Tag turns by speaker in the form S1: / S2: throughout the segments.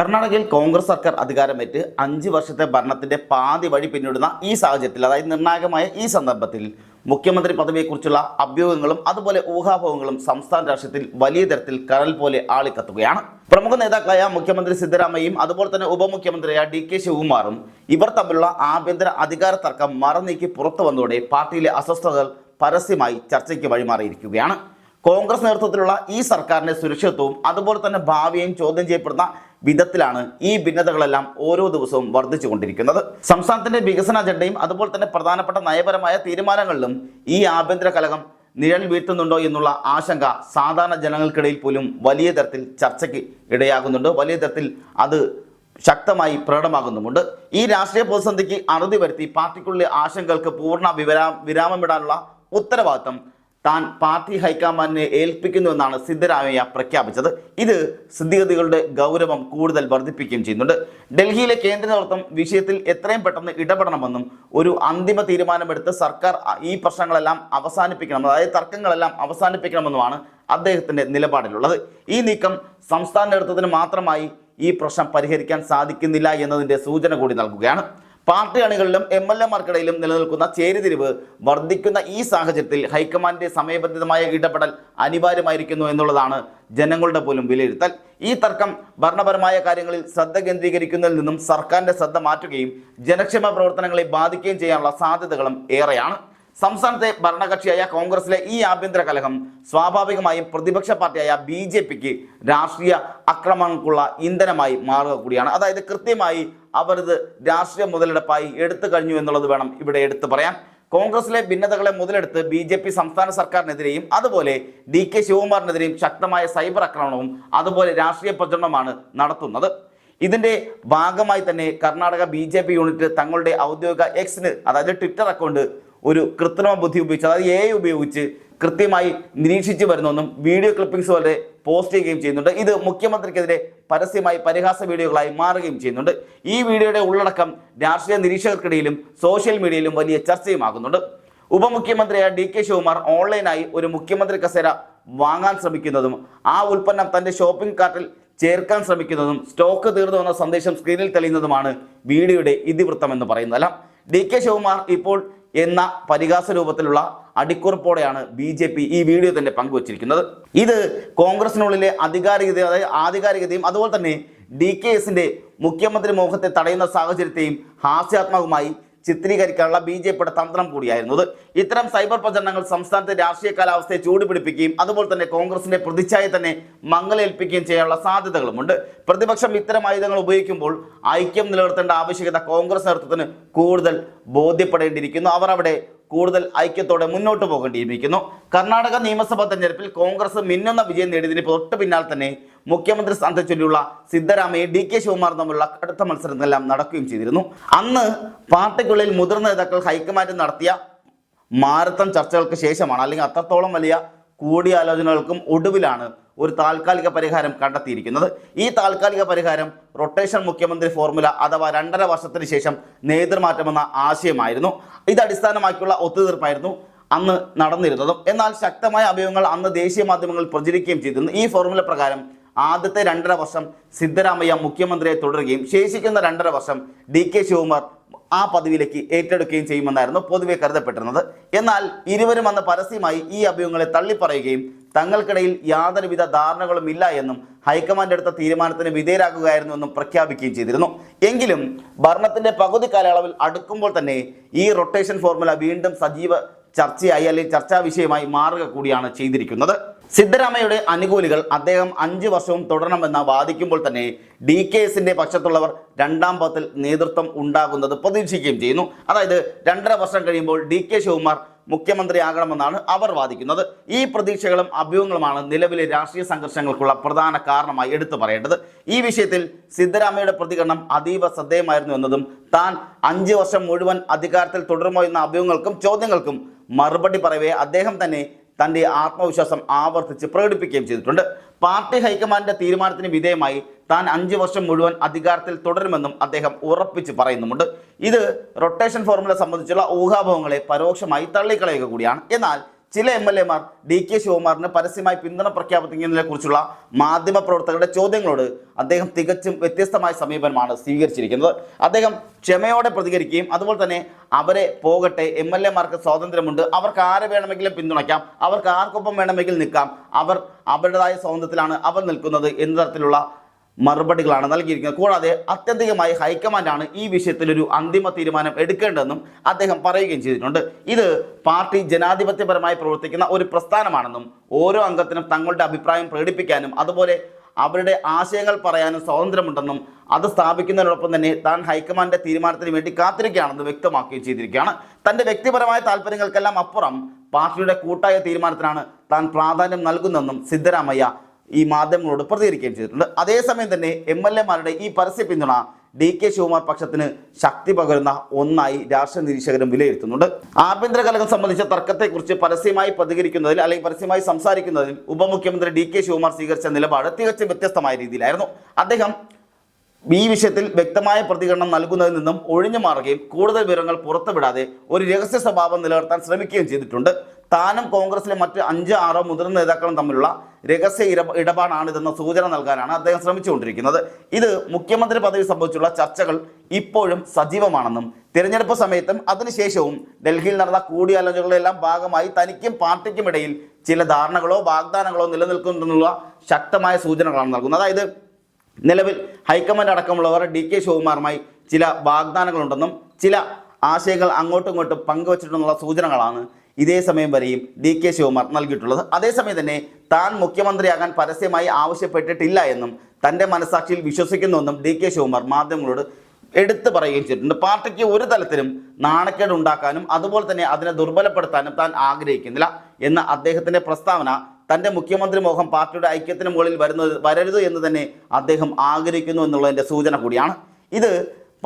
S1: കർണാടകയിൽ കോൺഗ്രസ് സർക്കാർ അധികാരമേറ്റ് അഞ്ച് വർഷത്തെ ഭരണത്തിന്റെ പാതി വഴി പിന്നിടുന്ന ഈ സാഹചര്യത്തിൽ അതായത് നിർണായകമായ ഈ സന്ദർഭത്തിൽ മുഖ്യമന്ത്രി പദവിയെക്കുറിച്ചുള്ള അഭ്യൂഹങ്ങളും അതുപോലെ ഊഹാഭോഹങ്ങളും സംസ്ഥാന രാഷ്ട്രീയത്തിൽ വലിയ തരത്തിൽ കടൽ പോലെ ആളിക്കത്തുകയാണ്. പ്രമുഖ നേതാക്കളായ മുഖ്യമന്ത്രി സിദ്ധരാമയ്യയും അതുപോലെ തന്നെ ഉപമുഖ്യമന്ത്രിയായ ഡി കെ ശിവകുമാറും ഇവർ തമ്മിലുള്ള ആഭ്യന്തര അധികാര തർക്കം മറനീക്കി പുറത്തു വന്നതോടെ പാർട്ടിയിലെ അസ്വസ്ഥതകൾ പരസ്യമായി ചർച്ചയ്ക്ക് വഴിമാറിയിരിക്കുകയാണ്. കോൺഗ്രസ് നേതൃത്വത്തിലുള്ള ഈ സർക്കാരിന്റെ സുരക്ഷിതത്വവും അതുപോലെ തന്നെ ഭാവിയും ചോദ്യം ചെയ്യപ്പെടുന്ന വിധത്തിലാണ് ഈ ഭിന്നതകളെല്ലാം ഓരോ ദിവസവും വർദ്ധിച്ചുകൊണ്ടിരിക്കുന്നത്. സംസ്ഥാനത്തിന്റെ വികസന അജണ്ടയും അതുപോലെ തന്നെ പ്രധാനപ്പെട്ട നയപരമായ തീരുമാനങ്ങളിലും ഈ ആഭ്യന്തര കലകം നിഴൽ വീഴ്ത്തുന്നുണ്ടോ എന്നുള്ള ആശങ്ക സാധാരണ ജനങ്ങൾക്കിടയിൽ പോലും വലിയ തരത്തിൽ ചർച്ചയ്ക്ക് ഇടയാകുന്നുണ്ട്. വലിയ തരത്തിൽ അത് ശക്തമായി പ്രകടമാകുന്നുമുണ്ട്. ഈ രാഷ്ട്രീയ പ്രതിസന്ധിക്ക് അറുതി വരുത്തി പാർട്ടിക്കുള്ളിലെ ആശങ്കകൾക്ക് പൂർണ വിവരാ വിരാമമിടാനുള്ള ഉത്തരവാദിത്തം താൻ പാർട്ടി ഹൈക്കമാൻഡിനെ ഏൽപ്പിക്കുന്നു എന്നാണ് സിദ്ധരാമയ്യ പ്രഖ്യാപിച്ചത്. ഇത് സ്ഥിതിഗതികളുടെ ഗൗരവം കൂടുതൽ വർദ്ധിപ്പിക്കുകയും ചെയ്യുന്നുണ്ട്. ഡൽഹിയിലെ കേന്ദ്ര നേതൃത്വം വിഷയത്തിൽ എത്രയും പെട്ടെന്ന് ഇടപെടണമെന്നും ഒരു അന്തിമ തീരുമാനമെടുത്ത് സർക്കാർ ഈ പ്രശ്നങ്ങളെല്ലാം അവസാനിപ്പിക്കണം അതായത് തർക്കങ്ങളെല്ലാം അവസാനിപ്പിക്കണമെന്നുമാണ് അദ്ദേഹത്തിന്റെ നിലപാടിലുള്ളത്. ഈ നീക്കം സംസ്ഥാന നേതൃത്വത്തിന് മാത്രമായി ഈ പ്രശ്നം പരിഹരിക്കാൻ സാധിക്കുന്നില്ല എന്നതിന്റെ സൂചന കൂടി നൽകുകയാണ്. പാർട്ടി അണികളിലും എം എൽ എമാർക്കിടയിലും നിലനിൽക്കുന്ന ചേരിതിരിവ് വർദ്ധിക്കുന്ന ഈ സാഹചര്യത്തിൽ ഹൈക്കമാൻഡിന്റെ സമയബന്ധിതമായ ഇടപെടൽ അനിവാര്യമായിരിക്കുന്നു എന്നുള്ളതാണ് ജനങ്ങളുടെ പോലും വിലയിരുത്തൽ. ഈ തർക്കം ഭരണപരമായ കാര്യങ്ങളിൽ ശ്രദ്ധ കേന്ദ്രീകരിക്കുന്നതിൽ നിന്നും സർക്കാരിന്റെ ശ്രദ്ധ മാറ്റുകയും ജനക്ഷേമ പ്രവർത്തനങ്ങളെ ബാധിക്കുകയും ചെയ്യാനുള്ള സാധ്യതകളും ഏറെയാണ്. സംസ്ഥാനത്തെ ഭരണകക്ഷിയായ കോൺഗ്രസിലെ ഈ ആഭ്യന്തര കലഹം സ്വാഭാവികമായും പ്രതിപക്ഷ പാർട്ടിയായ ബി ജെ പിക്ക് രാഷ്ട്രീയ അക്രമങ്ങൾക്കുള്ള ഇന്ധനമായി മാറുക കൂടിയാണ്. അതായത് കൃത്യമായി അവർ ഇത് രാഷ്ട്രീയ മുതലെടുപ്പായി എടുത്തു കഴിഞ്ഞു എന്നുള്ളത് വേണം ഇവിടെ എടുത്തു പറയാൻ. കോൺഗ്രസിലെ ഭിന്നതകളെ മുതലെടുത്ത് ബി ജെ പി സംസ്ഥാന സർക്കാരിനെതിരെയും അതുപോലെ ഡി കെ ശിവകുമാറിനെതിരെയും ശക്തമായ സൈബർ ആക്രമണവും അതുപോലെ രാഷ്ട്രീയ പ്രചരണമാണ് നടത്തുന്നത്. ഇതിന്റെ ഭാഗമായി തന്നെ Karnataka B J P unit തങ്ങളുടെ ഔദ്യോഗിക എക്സിന് അതായത് ട്വിറ്റർ അക്കൗണ്ട് ഒരു കൃത്രിമ ബുദ്ധി ഉപയോഗിച്ച് അതായത് എ ഉപയോഗിച്ച് കൃത്യമായി നിരീക്ഷിച്ചു വരുന്നെന്നും വീഡിയോ ക്ലിപ്പിംഗ്സ് വരെ പോസ്റ്റ് ചെയ്യുകയും ചെയ്യുന്നുണ്ട്. ഇത് മുഖ്യമന്ത്രിക്കെതിരെ പരസ്യമായി പരിഹാസ വീഡിയോകളായി മാറുകയും ചെയ്യുന്നുണ്ട്. ഈ വീഡിയോയുടെ ഉള്ളടക്കം രാഷ്ട്രീയ നിരീക്ഷകർക്കിടയിലും സോഷ്യൽ മീഡിയയിലും വലിയ ചർച്ചയുമാകുന്നുണ്ട്. ഉപമുഖ്യമന്ത്രിയായ ഡി കെ ശിവകുമാർ ഓൺലൈനായി ഒരു മുഖ്യമന്ത്രി കസേര വാങ്ങാൻ ശ്രമിക്കുന്നതും ആ ഉൽപ്പന്നം തന്റെ ഷോപ്പിംഗ് കാർട്ടിൽ ചേർക്കാൻ ശ്രമിക്കുന്നതും സ്റ്റോക്ക് തീർന്നു വന്ന സന്ദേശം സ്ക്രീനിൽ തെളിയുന്നതുമാണ് വീഡിയോയുടെ ഇതിവൃത്തം എന്ന് പറയുന്നതല്ല. ഡി കെ ശിവകുമാർ ഇപ്പോൾ എന്ന പരിഹാസ രൂപത്തിലുള്ള അടിക്കുറിപ്പോടെയാണ് ബി ജെ പി ഈ വീഡിയോ തന്നെ പങ്കുവച്ചിരിക്കുന്നത്. ഇത് കോൺഗ്രസിനുള്ളിലെ അധികാരികത അതായത് ആധികാരികതയും അതുപോലെ തന്നെ ഡി കെ എസിന്റെ മുഖ്യമന്ത്രി മോഹത്തെ തടയുന്ന സാഹചര്യത്തെയും ഹാസ്യാത്മകമായി ചിത്രീകരിക്കാനുള്ള ബി ജെ പിയുടെ തന്ത്രം കൂടിയായിരുന്നത്. ഇത്തരം സൈബർ പ്രചരണങ്ങൾ സംസ്ഥാനത്തെ രാഷ്ട്രീയ കാലാവസ്ഥയെ ചൂടുപിടിപ്പിക്കുകയും അതുപോലെ തന്നെ കോൺഗ്രസിന്റെ പ്രതിച്ഛായ തന്നെ മങ്ങലേൽപ്പിക്കുകയും ചെയ്യാനുള്ള സാധ്യതകളുമുണ്ട്. പ്രതിപക്ഷം ഇത്തരം ആയുധങ്ങൾ ഉപയോഗിക്കുമ്പോൾ ഐക്യം നിലനിർത്തേണ്ട ആവശ്യകത കോൺഗ്രസ് നേതൃത്വത്തിന് കൂടുതൽ ബോധ്യപ്പെടേണ്ടിയിരിക്കുന്നു. അവർ അവിടെ കൂടുതൽ ഐക്യത്തോടെ മുന്നോട്ട് പോകേണ്ടിയിരിക്കുന്നു. കർണാടക നിയമസഭാ തെരഞ്ഞെടുപ്പിൽ കോൺഗ്രസ് മിന്നുന്ന വിജയം നേടിയതിന് തൊട്ട് പിന്നാലെ തന്നെ മുഖ്യമന്ത്രി സ്ഥാനത്തെ ചൊല്ലിയുള്ള സിദ്ധരാമയ്യ ഡി കെ ശിവകുമാർ തമ്മിലുള്ള കടുത്ത മത്സരങ്ങളെല്ലാം നടക്കുകയും ചെയ്തിരുന്നു. അന്ന് പാർട്ടിക്കുള്ളിൽ മുതിർന്ന നേതാക്കൾ ഹൈക്കമാൻഡ് നടത്തിയ മാരത്തൺ ചർച്ചകൾക്ക് ശേഷമാണ് അല്ലെങ്കിൽ അത്രത്തോളം വലിയ കൂടിയാലോചനകൾക്കും ഒടുവിലാണ് ഒരു താൽക്കാലിക പരിഹാരം കണ്ടെത്തിയിരിക്കുന്നത്. ഈ താൽക്കാലിക പരിഹാരം റൊട്ടേഷൻ മുഖ്യമന്ത്രി ഫോർമുല അഥവാ രണ്ടര വർഷത്തിന് ശേഷം നേതൃമാറ്റമെന്ന ആശയമായിരുന്നു. ഇത് അടിസ്ഥാനമാക്കിയുള്ള ഒത്തുതീർപ്പായിരുന്നു അന്ന് നടന്നിരുന്നതും. എന്നാൽ ശക്തമായ അഭ്യൂഹങ്ങൾ അന്ന് ദേശീയ മാധ്യമങ്ങളിൽ പ്രചരിക്കുകയും ചെയ്തിരുന്നു. ഈ ഫോർമുല പ്രകാരം ആദ്യത്തെ രണ്ടര വർഷം സിദ്ധരാമയ്യ മുഖ്യമന്ത്രിയെ തുടരുകയും ശേഷിക്കുന്ന രണ്ടര വർഷം ഡി കെ ശിവകുമാർ ആ പദവിയിലേക്ക് ഏറ്റെടുക്കുകയും ചെയ്യുമെന്നായിരുന്നു പൊതുവെ കരുതപ്പെട്ടിരുന്നത്. എന്നാൽ ഇരുവരും അന്ന് പരസ്യമായി ഈ അഭ്യൂഹങ്ങളെ തള്ളിപ്പറയുകയും തങ്ങൾക്കിടയിൽ യാതൊരുവിധ ധാരണകളും ഇല്ല എന്നും ഹൈക്കമാൻഡ് എടുത്ത തീരുമാനത്തിന് വിധേയരാകുകയായിരുന്നു എന്നും പ്രഖ്യാപിക്കുകയും ചെയ്തിരുന്നു. എങ്കിലും ഭരണത്തിന്റെ പകുതി കാലയളവിൽ അടുക്കുമ്പോൾ തന്നെ ഈ റൊട്ടേഷൻ ഫോർമുല വീണ്ടും സജീവ ചർച്ചയായി അല്ലെങ്കിൽ ചർച്ചാ വിഷയമായി മാറുക കൂടിയാണ് ചെയ്തിരിക്കുന്നത്. സിദ്ധരാമയ്യയുടെ അനുകൂലികൾ അദ്ദേഹം അഞ്ചു വർഷവും തുടരണമെന്ന് വാദിക്കുമ്പോൾ തന്നെ ഡി കെ എസിന്റെ പക്ഷത്തുള്ളവർ രണ്ടാം പത്തിൽ നേതൃത്വം ഉണ്ടാകുന്നത് പ്രതീക്ഷിക്കുകയും ചെയ്യുന്നു. അതായത് രണ്ടര വർഷം കഴിയുമ്പോൾ ഡി കെ ശിവകുമാർ മുഖ്യമന്ത്രിയാകണമെന്നാണ് അവർ വാദിക്കുന്നത്. ഈ പ്രതീക്ഷകളും അഭ്യൂഹങ്ങളുമാണ് നിലവിലെ രാഷ്ട്രീയ സംഘർഷങ്ങൾക്കുള്ള പ്രധാന കാരണമായി എടുത്തു പറയേണ്ടത്. ഈ വിഷയത്തിൽ സിദ്ധരാമയ്യയുടെ പ്രതികരണം അതീവ ശ്രദ്ധേയമായിരുന്നു എന്നതും താൻ അഞ്ച് വർഷം മുഴുവൻ അധികാരത്തിൽ തുടരുമോ എന്ന അഭ്യൂഹങ്ങൾക്കും ചോദ്യങ്ങൾക്കും മറുപടി പറയവേ അദ്ദേഹം തന്നെ തന്റെ ആത്മവിശ്വാസം ആവർത്തിച്ച് പ്രകടിപ്പിക്കുകയും ചെയ്തിട്ടുണ്ട്. പാർട്ടി ഹൈക്കമാൻഡിന്റെ തീരുമാനത്തിന് വിധേയമായി താൻ അഞ്ച് വർഷം മുഴുവൻ അധികാരത്തിൽ തുടരുമെന്നും അദ്ദേഹം ഉറപ്പിച്ച് പറയുന്നുമുണ്ട്. ഇത് റൊട്ടേഷൻ ഫോർമുല സംബന്ധിച്ചുള്ള ഊഹാഭവങ്ങളെ പരോക്ഷമായി തള്ളിക്കളയുക കൂടിയാണ്. എന്നാൽ ചില എം എൽ എമാർ ഡി കെ ശിവകുമാറിന് പരസ്യമായി പിന്തുണ പ്രഖ്യാപിക്കുന്നതിനെ കുറിച്ചുള്ള മാധ്യമ പ്രവർത്തകരുടെ ചോദ്യങ്ങളോട് അദ്ദേഹം തികച്ചും വ്യത്യസ്തമായ സമീപനമാണ് സ്വീകരിച്ചിരിക്കുന്നത്. അദ്ദേഹം ക്ഷമയോടെ പ്രതികരിക്കുകയും അതുപോലെ തന്നെ അവരെ പോകട്ടെ എം എൽ എമാർക്ക് സ്വാതന്ത്ര്യമുണ്ട് അവർക്ക് ആരെ വേണമെങ്കിലും പിന്തുണയ്ക്കാം അവർക്ക് ആർക്കൊപ്പം വേണമെങ്കിലും നിൽക്കാം അവർ അവരുടേതായ സ്വാതന്ത്ര്യത്തിലാണ് അവർ നിൽക്കുന്നത് എന്ന തരത്തിലുള്ള മറുപടികളാണ് നൽകിയിരിക്കുന്നത്. കൂടാതെ അത്യന്തികമായി ഹൈക്കമാൻഡാണ് ഈ വിഷയത്തിൽ ഒരു അന്തിമ തീരുമാനം എടുക്കേണ്ടതെന്നും അദ്ദേഹം പറയുകയും ചെയ്തിട്ടുണ്ട്. ഇത് പാർട്ടി ജനാധിപത്യപരമായി പ്രവർത്തിക്കുന്ന ഒരു പ്രസ്ഥാനമാണെന്നും ഓരോ അംഗത്തിനും തങ്ങളുടെ അഭിപ്രായം പ്രകടിപ്പിക്കാനും അതുപോലെ അവരുടെ ആശയങ്ങൾ പറയാനും സ്വാതന്ത്ര്യമുണ്ടെന്നും അത് സ്ഥാപിക്കുന്നതിനോടൊപ്പം തന്നെ താൻ ഹൈക്കമാൻഡിന്റെ തീരുമാനത്തിന് വേണ്ടി കാത്തിരിക്കുകയാണെന്ന് വ്യക്തമാക്കുകയും ചെയ്തിരിക്കുകയാണ്. തന്റെ വ്യക്തിപരമായ താല്പര്യങ്ങൾക്കെല്ലാം അപ്പുറം പാർട്ടിയുടെ കൂട്ടായ തീരുമാനത്തിനാണ് താൻ പ്രാധാന്യം നൽകുന്നതെന്നും സിദ്ധരാമയ്യ ഈ മാധ്യമങ്ങളോട് പ്രതികരിക്കുകയും ചെയ്തിട്ടുണ്ട്. അതേസമയം തന്നെ എം എൽ എമാരുടെ ഈ പരസ്യ പിന്തുണ ഡി കെ ശിവകുമാർ പക്ഷത്തിന് ശക്തി പകരുന്ന ഒന്നായി രാഷ്ട്രീയ നിരീക്ഷകരും വിലയിരുത്തുന്നുണ്ട്. ആഭ്യന്തര കലകം സംബന്ധിച്ച തർക്കത്തെക്കുറിച്ച് പരസ്യമായി പ്രതികരിക്കുന്നതിൽ അല്ലെങ്കിൽ പരസ്യമായി സംസാരിക്കുന്നതിൽ ഉപമുഖ്യമന്ത്രി ഡി കെ ശിവകുമാർ സ്വീകരിച്ച നിലപാട് തികച്ചും വ്യത്യസ്തമായ രീതിയിലായിരുന്നു. അദ്ദേഹം ഈ വിഷയത്തിൽ വ്യക്തമായ പ്രതികരണം നൽകുന്നതിൽ നിന്നും ഒഴിഞ്ഞു മാറുകയും കൂടുതൽ വിവരങ്ങൾ പുറത്തുവിടാതെ ഒരു രഹസ്യ സ്വഭാവം നിലനിർത്താൻ ശ്രമിക്കുകയും ചെയ്തിട്ടുണ്ട്. താനും കോൺഗ്രസിലെ മറ്റ് അഞ്ച് ആറോ മുതിർന്ന നേതാക്കളും തമ്മിലുള്ള രഹസ്യ ഇട ഇടപാടാണിതെന്ന സൂചന നൽകാനാണ് അദ്ദേഹം ശ്രമിച്ചുകൊണ്ടിരിക്കുന്നത്. ഇത് മുഖ്യമന്ത്രി പദവി സംബന്ധിച്ചുള്ള ചർച്ചകൾ ഇപ്പോഴും സജീവമാണെന്നും തിരഞ്ഞെടുപ്പ് സമയത്തും അതിനുശേഷവും ഡൽഹിയിൽ നടന്ന കൂടിയാലോചനകളെല്ലാം ഭാഗമായി തനിക്കും പാർട്ടിക്കും ഇടയിൽ ചില ധാരണകളോ വാഗ്ദാനങ്ങളോ നിലനിൽക്കുന്നുള്ള ശക്തമായ സൂചനകളാണ് നൽകുന്നത്. അതായത് നിലവിൽ ഹൈക്കമാൻഡ് അടക്കമുള്ളവർ ഡി കെ ശിവകുമാറുമായി ചില വാഗ്ദാനങ്ങളുണ്ടെന്നും ചില ആശയങ്ങൾ അങ്ങോട്ടും ഇങ്ങോട്ടും പങ്കുവച്ചിട്ടുണ്ടെന്നുള്ള സൂചനകളാണ് ഇതേ സമയം വരെയും ഡി കെ ശിവകുമാർ നൽകിയിട്ടുള്ളത്. അതേസമയം തന്നെ താൻ മുഖ്യമന്ത്രിയാകാൻ പരസ്യമായി ആവശ്യപ്പെട്ടിട്ടില്ല എന്നും തന്റെ മനസാക്ഷിയിൽ വിശ്വസിക്കുന്നുവെന്നും ഡി കെ ശിവകുമാർ മാധ്യമങ്ങളോട് എടുത്തു പറയുകയും ചെയ്തിട്ടുണ്ട്. പാർട്ടിക്ക് ഒരു തലത്തിലും നാണക്കേട് ഉണ്ടാക്കാനും അതുപോലെ തന്നെ അതിനെ ദുർബലപ്പെടുത്താനും താൻ ആഗ്രഹിക്കുന്നില്ല എന്ന അദ്ദേഹത്തിന്റെ പ്രസ്താവന തന്റെ മുഖ്യമന്ത്രി മോഹം പാർട്ടിയുടെ ഐക്യത്തിന് മുകളിൽ വരുന്നത് വരരുത് എന്ന് തന്നെ അദ്ദേഹം ആഗ്രഹിക്കുന്നു എന്നുള്ളതിന്റെ സൂചന കൂടിയാണ്. ഇത്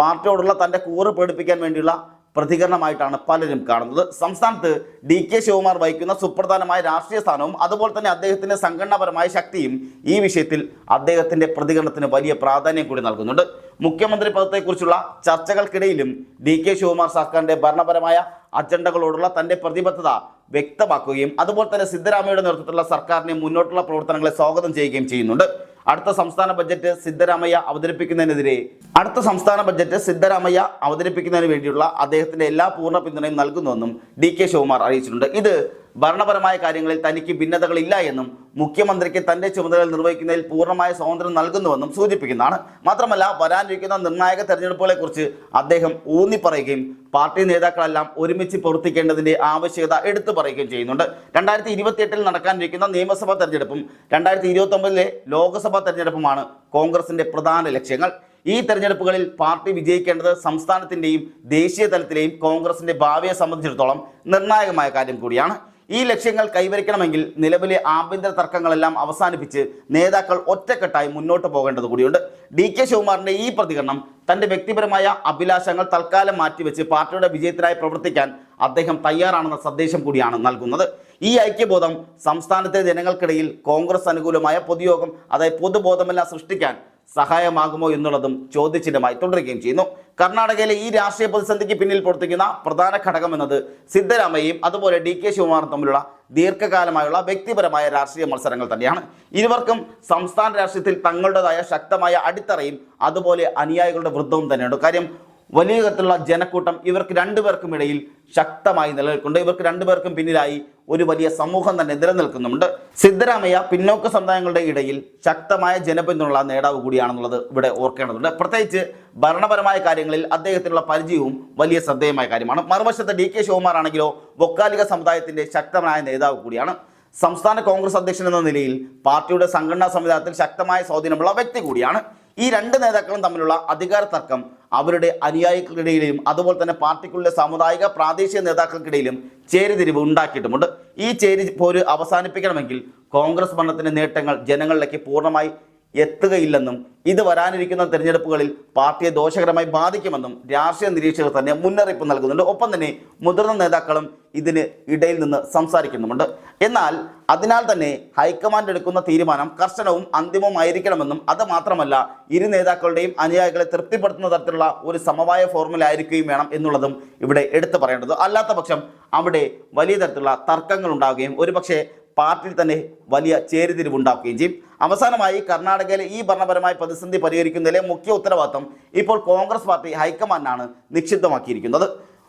S1: പാർട്ടിയോടുള്ള തന്റെ കൂറ് പേടിപ്പിക്കാൻ വേണ്ടിയുള്ള പ്രതികരണമായിട്ടാണ് പലരും കാണുന്നത്. സംസ്ഥാനത്ത് ഡി കെ ശിവകുമാർ വഹിക്കുന്ന സുപ്രധാനമായ രാഷ്ട്രീയ സ്ഥാനവും അതുപോലെ തന്നെ അദ്ദേഹത്തിന്റെ സംഘടനാപരമായ ശക്തിയും ഈ വിഷയത്തിൽ അദ്ദേഹത്തിന്റെ പ്രതികരണത്തിന് വലിയ പ്രാധാന്യം കൂടി നൽകുന്നുണ്ട്. മുഖ്യമന്ത്രി പദത്തെക്കുറിച്ചുള്ള ചർച്ചകൾക്കിടയിലും ഡി കെ ശിവകുമാർ സർക്കാരിന്റെ ഭരണപരമായ അജണ്ടകളോടുള്ള തന്റെ പ്രതിബദ്ധത വ്യക്തമാക്കുകയും അതുപോലെ തന്നെ സിദ്ധരാമയ്യയുടെ നേതൃത്വത്തിലുള്ള സർക്കാരിനെ മുന്നോട്ടുള്ള പ്രവർത്തനങ്ങളെ സ്വാഗതം ചെയ്യുകയും ചെയ്യുന്നുണ്ട്. അടുത്ത സംസ്ഥാന ബജറ്റ് സിദ്ധരാമയ്യ അവതരിപ്പിക്കുന്നതിനെതിരെ അടുത്ത സംസ്ഥാന ബജറ്റ് സിദ്ധരാമയ്യ അവതരിപ്പിക്കുന്നതിന് വേണ്ടിയുള്ള അദ്ദേഹത്തിന്റെ എല്ലാ പൂർണ പിന്തുണയും നൽകുന്നുവെന്നും ഡി കെ ശിവകുമാർ അറിയിച്ചിട്ടുണ്ട്. ഇത് ഭരണപരമായ കാര്യങ്ങളിൽ തനിക്ക് ഭിന്നതകളില്ല എന്നും മുഖ്യമന്ത്രിക്ക് തന്റെ ചുമതലകൾ നിർവഹിക്കുന്നതിൽ പൂർണമായ സ്വാതന്ത്ര്യം നൽകുന്നുവെന്നും സൂചിപ്പിക്കുന്നതാണ്. മാത്രമല്ല വരാനിരിക്കുന്ന നിർണായക തെരഞ്ഞെടുപ്പുകളെക്കുറിച്ച് അദ്ദേഹം ഊന്നി പറയുകയും പാർട്ടി നേതാക്കളെല്ലാം ഒരുമിച്ച് പ്രവർത്തിക്കേണ്ടതിന്റെ ആവശ്യകത എടുത്തു പറയുകയും ചെയ്യുന്നുണ്ട്. രണ്ടായിരത്തി ഇരുപത്തിയെട്ടിൽ നടക്കാനിരിക്കുന്ന നിയമസഭാ തെരഞ്ഞെടുപ്പും രണ്ടായിരത്തി ഇരുപത്തി ഒമ്പതിലെ ലോക്സഭാ തെരഞ്ഞെടുപ്പുമാണ് കോൺഗ്രസിന്റെ പ്രധാന ലക്ഷ്യങ്ങൾ. ഈ തെരഞ്ഞെടുപ്പുകളിൽ പാർട്ടി വിജയിക്കേണ്ടത് സംസ്ഥാനത്തിന്റെയും ദേശീയ തലത്തിലെയും കോൺഗ്രസിന്റെ ഭാവിയെ സംബന്ധിച്ചിടത്തോളം നിർണായകമായ കാര്യം കൂടിയാണ്. ഈ ലക്ഷ്യങ്ങൾ കൈവരിക്കണമെങ്കിൽ നിലവിലെ ആഭ്യന്തര തർക്കങ്ങളെല്ലാം അവസാനിപ്പിച്ച് നേതാക്കൾ ഒറ്റക്കെട്ടായി മുന്നോട്ട് പോകേണ്ടത് കൂടിയുണ്ട്. ഡി കെ ശിവകുമാറിന്റെ ഈ പ്രതികരണം തന്റെ വ്യക്തിപരമായ അഭിലാഷങ്ങൾ തൽക്കാലം മാറ്റിവെച്ച് പാർട്ടിയുടെ വിജയത്തിനായി പ്രവർത്തിക്കാൻ അദ്ദേഹം തയ്യാറാണെന്ന സന്ദേശം കൂടിയാണ് നൽകുന്നത്. ഈ ഐക്യബോധം സംസ്ഥാനത്തെ ജനങ്ങൾക്കിടയിൽ കോൺഗ്രസ് അനുകൂലമായ പൊതുയോഗം അതായത് പൊതുബോധമെല്ലാം സൃഷ്ടിക്കാൻ സഹായമാകുമോ എന്നുള്ളതും ചോദ്യചിഹ്നമായി തുടരുകയും ചെയ്യുന്നു. കർണാടകയിലെ ഈ രാഷ്ട്രീയ പ്രതിസന്ധിക്ക് പിന്നിൽ പ്രവർത്തിക്കുന്ന പ്രധാന ഘടകം എന്നത് സിദ്ധരാമയ്യയും അതുപോലെ ഡി കെ ശിവകുമാറും തമ്മിലുള്ള ദീർഘകാലമായുള്ള വ്യക്തിപരമായ രാഷ്ട്രീയ മത്സരങ്ങൾ തന്നെയാണ്. ഇരുവർക്കും സംസ്ഥാന രാഷ്ട്രീയത്തിൽ തങ്ങളുടേതായ ശക്തമായ അടിത്തറയും അതുപോലെ അനുയായികളുടെ വൃദ്ധവും തന്നെയുണ്ട്. കാര്യം വലിയ തരത്തിലുള്ള ജനക്കൂട്ടം ഇവർക്ക് രണ്ടുപേർക്കും ഇടയിൽ ശക്തമായി നിലനിൽക്കുന്നുണ്ട്. ഇവർക്ക് രണ്ടുപേർക്കും പിന്നിലായി ഒരു വലിയ സമൂഹം തന്നെ നിലനിൽക്കുന്നുണ്ട്. സിദ്ധരാമയ്യ പിന്നോക്ക സമുദായങ്ങളുടെ ഇടയിൽ ശക്തമായ ജനപിന്തുണയുള്ള നേതാവ് കൂടിയാണെന്നുള്ളത് ഇവിടെ ഓർക്കേണ്ടതുണ്ട്. പ്രത്യേകിച്ച് ഭരണപരമായ കാര്യങ്ങളിൽ അദ്ദേഹത്തിനുള്ള പരിചയവും വലിയ ശ്രദ്ധേയമായ കാര്യമാണ്. മറുവശത്ത് ഡി കെ ശിവകുമാർ ആണെങ്കിലോ വൊക്കാലിക സമുദായത്തിന്റെ ശക്തമായ നേതാവ് കൂടിയാണ്. സംസ്ഥാന കോൺഗ്രസ് അധ്യക്ഷൻ എന്ന നിലയിൽ പാർട്ടിയുടെ സംഘടനാ സംവിധാനത്തിൽ ശക്തമായ സ്വാധീനമുള്ള വ്യക്തി കൂടിയാണ്. ഈ രണ്ട് നേതാക്കളും തമ്മിലുള്ള അധികാര തർക്കം അവരുടെ അനുയായികൾക്കിടയിലും അതുപോലെ തന്നെ പാർട്ടിക്കുള്ള സാമുദായിക പ്രാദേശിക നേതാക്കൾക്കിടയിലും ചേരിതിരിവ് ഉണ്ടാക്കിയിട്ടുമുണ്ട്. ഈ ചേരി പോര് അവസാനിപ്പിക്കണമെങ്കിൽ കോൺഗ്രസ് ഭരണത്തിന്റെ നേട്ടങ്ങൾ ജനങ്ങളിലേക്ക് പൂർണമായി എത്തുകയില്ലെന്നും ഇത് വരാനിരിക്കുന്ന തെരഞ്ഞെടുപ്പുകളിൽ പാർട്ടിയെ ദോഷകരമായി ബാധിക്കുമെന്നും രാഷ്ട്രീയ നിരീക്ഷകർ തന്നെ മുന്നറിയിപ്പ് നൽകുന്നുണ്ട്. ഒപ്പം തന്നെ മുതിർന്ന നേതാക്കളും ഇതിന് ഇടയിൽ നിന്ന് സംസാരിക്കുന്നുമുണ്ട്. എന്നാൽ അതിനാൽ തന്നെ ഹൈക്കമാൻഡ് എടുക്കുന്ന തീരുമാനം കർശനവും അന്തിമമായിരിക്കണമെന്നും അത് മാത്രമല്ല ഇരു നേതാക്കളുടെയും അനുയായികളെ തൃപ്തിപ്പെടുത്തുന്ന തരത്തിലുള്ള ഒരു സമവായ ഫോർമുല ആയിരിക്കുകയും വേണം എന്നുള്ളതും ഇവിടെ എടുത്തു പറയേണ്ടത്. അല്ലാത്ത പക്ഷം അവിടെ വലിയ തരത്തിലുള്ള തർക്കങ്ങൾ ഉണ്ടാവുകയും ഒരുപക്ഷെ പാർട്ടിയിൽ തന്നെ വലിയ ചേരിതിരിവുണ്ടാക്കുകയും ചെയ്യും. അവസാനമായി കർണാടകയിലെ ഈ ഭരണപരമായ പ്രതിസന്ധി പരിഹരിക്കുന്നതിലെ മുഖ്യ ഉത്തരവാദിത്വം ഇപ്പോൾ കോൺഗ്രസ് പാർട്ടി ഹൈക്കമാൻഡാണ് നിക്ഷിപ്തമാക്കിയിരിക്കുന്നത്.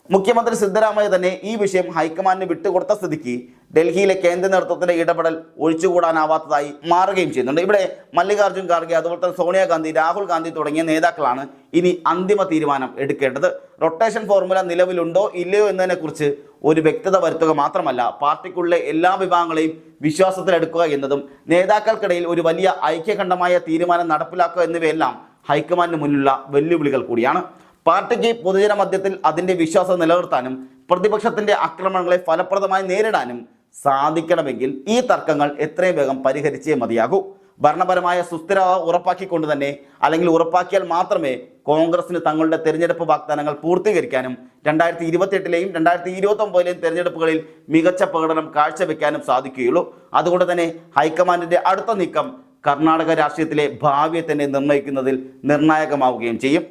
S1: മുഖ്യമന്ത്രി സിദ്ധരാമയ്യ തന്നെ ഈ വിഷയം ഹൈക്കമാൻഡിന് വിട്ടുകൊടുത്ത സ്ഥിതിക്ക് ഡൽഹിയിലെ കേന്ദ്ര നേതൃത്വത്തിന്റെ ഇടപെടൽ ഒഴിച്ചുകൂടാനാവാത്തതായി മാറുകയും ചെയ്യുന്നുണ്ട്. ഇവിടെ മല്ലികാർജുൻ ഖാർഗെ അതുപോലെ തന്നെ സോണിയാഗാന്ധി രാഹുൽ ഗാന്ധി തുടങ്ങിയ നേതാക്കളാണ് ഇനി അന്തിമ തീരുമാനം എടുക്കേണ്ടത്. റൊട്ടേഷൻ ഫോർമുല നിലവിലുണ്ടോ ഇല്ലയോ എന്നതിനെക്കുറിച്ച് ഒരു വ്യക്തത വരുത്തുക മാത്രമല്ല പാർട്ടിക്കുള്ളിലെ എല്ലാ വിഭാഗങ്ങളെയും വിശ്വാസത്തിലെടുക്കുക എന്നതും നേതാക്കൾക്കിടയിൽ ഒരു വലിയ ഐക്യഖണ്ഡമായ തീരുമാനം നടപ്പിലാക്കുക എന്നിവയെല്ലാം ഹൈക്കമാൻഡിന് മുന്നിലുള്ള വെല്ലുവിളികൾ കൂടിയാണ്. പാർട്ടിക്ക് പൊതുജന മധ്യത്തിൽ അതിന്റെ വിശ്വാസം നിലനിർത്താനും പ്രതിപക്ഷത്തിന്റെ ആക്രമണങ്ങളെ ഫലപ്രദമായി നേരിടാനും സാധിക്കണമെങ്കിൽ ഈ തർക്കങ്ങൾ എത്രയും വേഗം പരിഹരിച്ചേ മതിയാകൂ. ഭരണപരമായ സുസ്ഥിരത ഉറപ്പാക്കിക്കൊണ്ട് തന്നെ അല്ലെങ്കിൽ ഉറപ്പാക്കിയാൽ മാത്രമേ കോൺഗ്രസിന് തങ്ങളുടെ തെരഞ്ഞെടുപ്പ് വാഗ്ദാനങ്ങൾ പൂർത്തീകരിക്കാനും രണ്ടായിരത്തി ഇരുപത്തിയെട്ടിലെയും രണ്ടായിരത്തി ഇരുപത്തി ഒമ്പതിലെയും തെരഞ്ഞെടുപ്പുകളിൽ മികച്ച പ്രകടനം കാഴ്ചവെക്കാനും സാധിക്കുകയുള്ളൂ. അതുകൊണ്ട് തന്നെ ഹൈക്കമാൻഡിന്റെ അടുത്ത നീക്കം കർണാടക രാഷ്ട്രീയത്തിലെ ഭാവിയെ തന്നെ നിർണയിക്കുന്നതിൽ നിർണായകമാവുകയും ചെയ്യും.